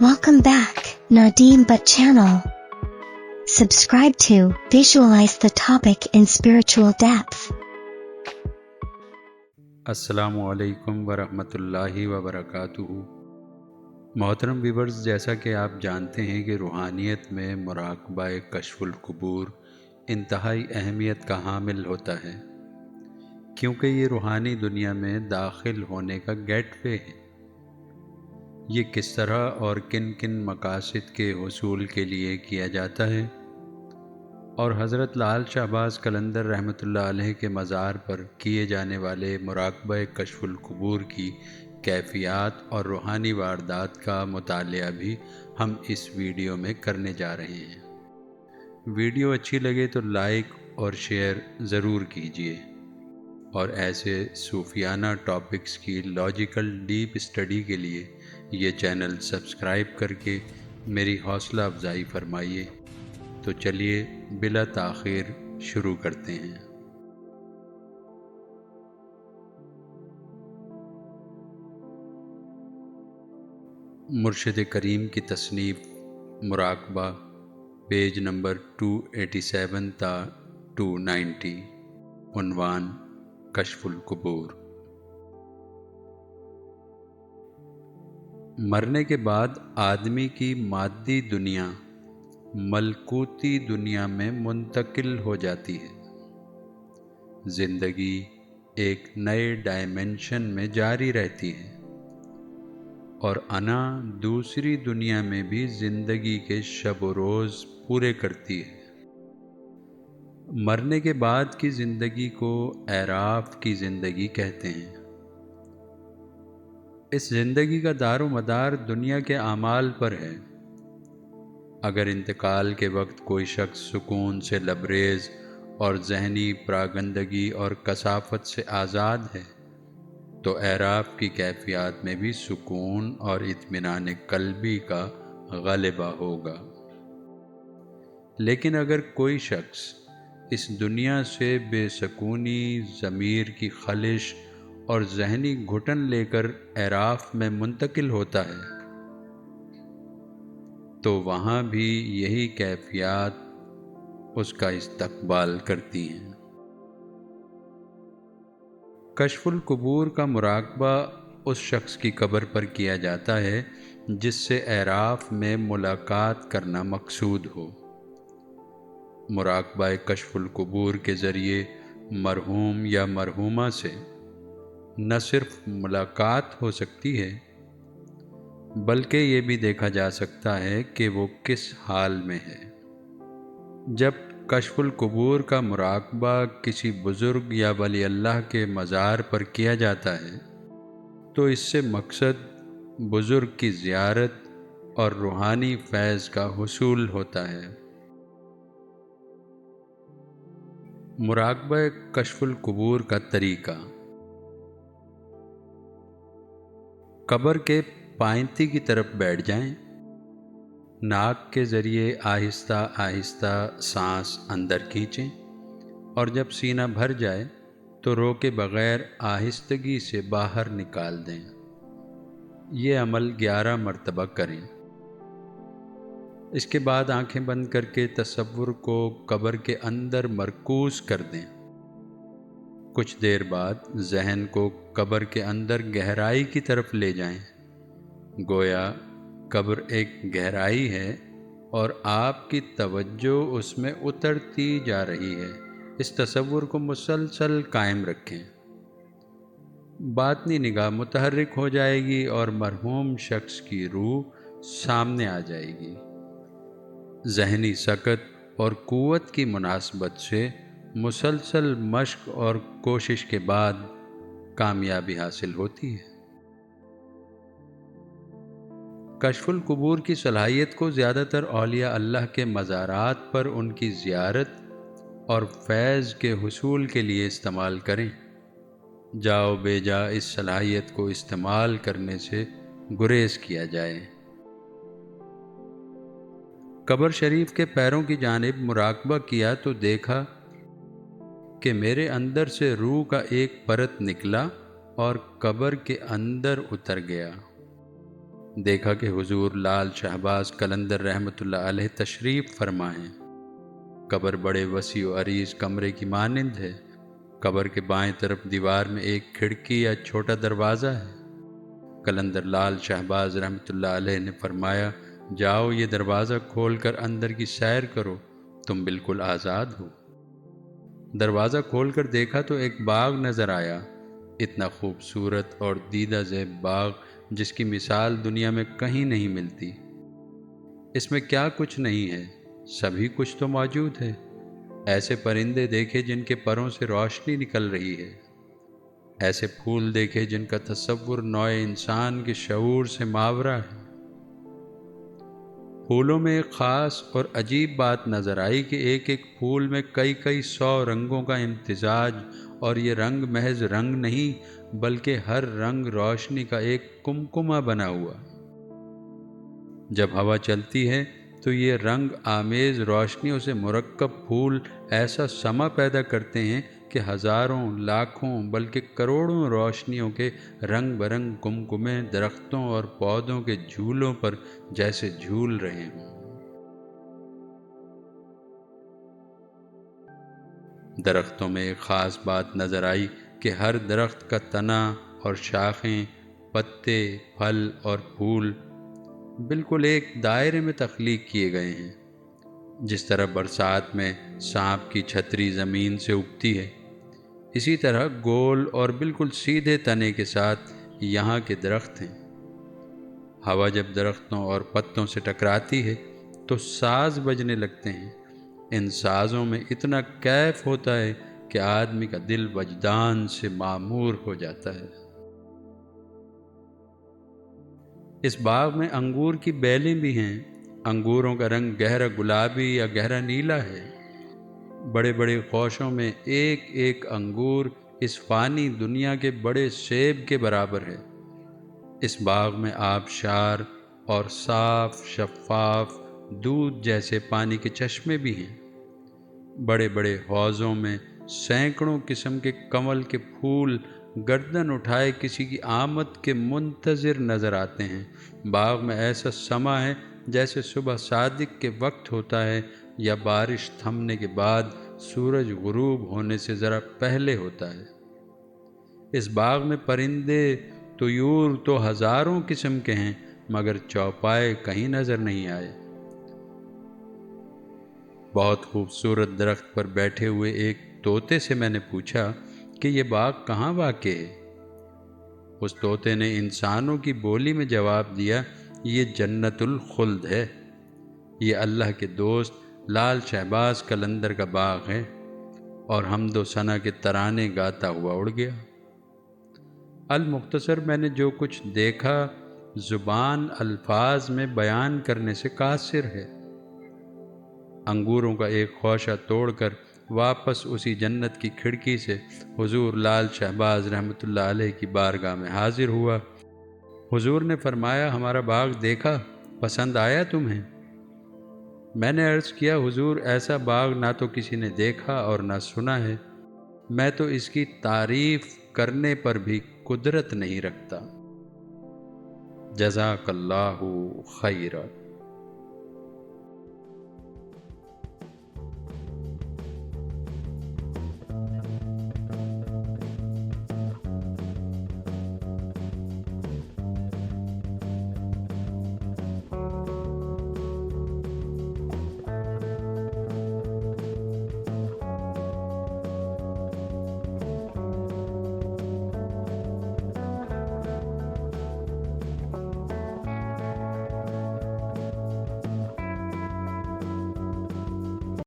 Welcome back, Nadim But channel. Subscribe to visualize the topic in spiritual depth. السلام علیکم ورحمۃ اللہ وبرکاتہ محترم ویورز جیسا کہ آپ جانتے ہیں کہ روحانیت میں مراقبہ کشف القبور انتہائی اہمیت کا حامل ہوتا ہے کیونکہ یہ روحانی دنیا میں داخل ہونے کا گیٹ وے ہے یہ کس طرح اور کن کن مقاصد کے حصول کے لیے کیا جاتا ہے؟ اور حضرت لال شہباز قلندر رحمۃ اللہ علیہ کے مزار پر کیے جانے والے مراقبہ کشف القبور کی کیفیات اور روحانی واردات کا مطالعہ بھی ہم اس ویڈیو میں کرنے جا رہے ہیں۔ ویڈیو اچھی لگے تو لائک اور شیئر ضرور کیجیے۔ اور ایسے صوفیانہ ٹاپکس کی لاجیکل ڈیپ اسٹڈی کے لیے یہ چینل سبسکرائب کر کے میری حوصلہ افزائی فرمائیے۔ تو چلیے، بلا تاخیر شروع کرتے ہیں۔ مرشد کریم کی تصنیف مراقبہ، page number two eighty seven تا ٹو نائنٹی عنوان کشف القبور۔ مرنے کے بعد آدمی کی مادی دنیا، ملکوتی دنیا میں منتقل ہو جاتی ہے۔ زندگی ایک نئے ڈائمنشن میں جاری رہتی ہے۔ اور انا دوسری دنیا میں بھی زندگی کے شب و روز پورے کرتی ہے۔ مرنے کے بعد کی زندگی کو اعراف کی زندگی کہتے ہیں۔ اس زندگی کا دار و مدار دنیا کے اعمال پر ہے۔ اگر انتقال کے وقت کوئی شخص سکون سے لبریز اور ذہنی پراگندگی اور کثافت سے آزاد ہے، تو اعراف کی کیفیات میں بھی سکون اور اطمینان قلبی کا غلبہ ہوگا۔ لیکن اگر کوئی شخص اس دنیا سے بے سکونی، ضمیر کی خلش اور ذہنی گھٹن لے کر اعراف میں منتقل ہوتا ہے۔ تو وہاں بھی یہی کیفیات اس کا استقبال کرتی ہیں۔ کشف القبور کا مراقبہ اس شخص کی قبر پر کیا جاتا ہے جس سے اعراف میں ملاقات کرنا مقصود ہو۔ مراقبہ کشف القبور کے ذریعے مرحوم یا مرحومہ سے۔ نہ صرف ملاقات ہو سکتی ہے، بلکہ یہ بھی دیکھا جا سکتا ہے کہ وہ کس حال میں ہے۔ جب کشف القبور کا مراقبہ کسی بزرگ یا ولی اللہ کے مزار پر کیا جاتا ہے، تو اس سے مقصد بزرگ کی زیارت اور روحانی فیض کا حصول ہوتا ہے۔ مراقبہ کشف القبور کا طریقہ قبر کے پائنتی کی طرف بیٹھ جائیں۔ ناک کے ذریعے آہستہ آہستہ سانس اندر کھینچیں اور جب سینہ بھر جائے تو رو کے بغیر آہستگی سے باہر نکال دیں۔ یہ عمل گیارہ مرتبہ کریں۔ اس کے بعد آنکھیں بند کر کے تصور کو قبر کے اندر مرکوز کر دیں۔ کچھ دیر بعد ذہن کو قبر کے اندر گہرائی کی طرف لے جائیں۔ گویا قبر ایک گہرائی ہے اور آپ کی توجہ اس میں اترتی جا رہی ہے۔ اس تصور کو مسلسل قائم رکھیں۔ باطنی نگاہ متحرک ہو جائے گی اور مرحوم شخص کی روح سامنے آ جائے گی۔ ذہنی سکت اور قوت کی مناسبت سے مسلسل مشق اور کوشش کے بعد کامیابی حاصل ہوتی ہے۔ کشف القبور کی صلاحیت کو زیادہ تر اولیاء اللہ کے مزارات پر ان کی زیارت اور فیض کے حصول کے لیے استعمال کریں۔ جاؤ بے جا اس صلاحیت کو استعمال کرنے سے گریز کیا جائے۔ قبر شریف کے پیروں کی جانب مراقبہ کیا تو دیکھا کہ میرے اندر سے روح کا ایک پرت نکلا اور قبر کے اندر اتر گیا۔ دیکھا کہ حضور لال شہباز کلندر رحمۃ اللہ علیہ تشریف فرمائیں قبر بڑے وسیع و عریض کمرے کی مانند ہے۔ قبر کے بائیں طرف دیوار میں ایک کھڑکی یا چھوٹا دروازہ ہے۔ کلندر لال شہباز رحمۃ اللہ علیہ نے فرمایا، جاؤ یہ دروازہ کھول کر اندر کی سیر کرو، تم بالکل آزاد ہو۔ دروازہ کھول کر دیکھا تو ایک باغ نظر آیا۔ اتنا خوبصورت اور دیدہ زیب باغ جس کی مثال دنیا میں کہیں نہیں ملتی۔ اس میں کیا کچھ نہیں ہے، سبھی کچھ تو موجود ہے۔ ایسے پرندے دیکھے جن کے پروں سے روشنی نکل رہی ہے۔ ایسے پھول دیکھے جن کا تصور نوئے انسان کے شعور سے ماورہ ہے۔ پھولوں میں ایک خاص اور عجیب بات نظر آئی کہ ایک ایک پھول میں کئی کئی سو رنگوں کا امتزاج اور یہ رنگ محض رنگ نہیں بلکہ ہر رنگ روشنی کا ایک کمکمہ بنا ہوا۔ جب ہوا چلتی ہے تو یہ رنگ آمیز روشنیوں سے مرکب پھول ایسا سما پیدا کرتے ہیں کہ ہزاروں، لاکھوں، بلکہ کروڑوں روشنیوں کے رنگ برنگ کمکمے درختوں اور پودوں کے جھولوں پر جیسے جھول رہے ہوں درختوں میں ایک خاص بات نظر آئی کہ ہر درخت کا تنا اور شاخیں، پتے، پھل اور پھول بالکل ایک دائرے میں تخلیق کیے گئے ہیں۔ جس طرح برسات میں سانپ کی چھتری زمین سے اگتی ہے، اسی طرح گول اور بالکل سیدھے تنے کے ساتھ یہاں کے درخت ہیں۔ ہوا جب درختوں اور پتوں سے ٹکراتی ہے، تو ساز بجنے لگتے ہیں۔ ان سازوں میں اتنا کیف ہوتا ہے کہ آدمی کا دل وجدان سے معمور ہو جاتا ہے۔ اس باغ میں انگور کی بیلیں بھی ہیں۔ انگوروں کا رنگ گہرا گلابی یا گہرا نیلا ہے۔ بڑے بڑے خوشوں میں ایک ایک انگور اس فانی دنیا کے بڑے سیب کے برابر ہے۔ اس باغ میں آبشار اور صاف، شفاف دودھ جیسے پانی کے چشمے بھی ہیں۔ بڑے بڑے حوضوں میں سینکڑوں قسم کے کمل کے پھول گردن اٹھائے کسی کی آمد کے منتظر نظر آتے ہیں۔ باغ میں ایسا سما ہے جیسے صبح صادق کے وقت ہوتا ہے یا بارش تھمنے کے بعد سورج غروب ہونے سے ذرا پہلے ہوتا ہے۔ اس باغ میں پرندے، طیور تو ہزاروں قسم کے ہیں، مگر چوپائے کہیں نظر نہیں آئے۔ بہت خوبصورت درخت پر بیٹھے ہوئے ایک طوطے سے میں نے پوچھا کہ یہ باغ کہاں واقع ہے؟ اس طوطے نے انسانوں کی بولی میں جواب دیا، یہ جنت الخلد ہے۔ یہ اللہ کے دوست لال شہباز کلندر کا باغ ہے اور حمد و ثنا کے ترانے گاتا ہوا اڑ گیا۔ المختصر میں نے جو کچھ دیکھا، زبان الفاظ میں بیان کرنے سے قاصر ہے۔ انگوروں کا ایک خوشہ توڑ کر واپس اسی جنت کی کھڑکی سے حضور لال شہباز رحمۃ اللہ علیہ کی بارگاہ میں حاضر ہوا۔ حضور نے فرمایا، ہمارا باغ دیکھا، پسند آیا تمہیں؟ میں نے عرض کیا، حضور، ایسا باغ نہ تو کسی نے دیکھا اور نہ سنا ہے۔ میں تو اس کی تعریف کرنے پر بھی قدرت نہیں رکھتا۔ جزاک اللہ خیرت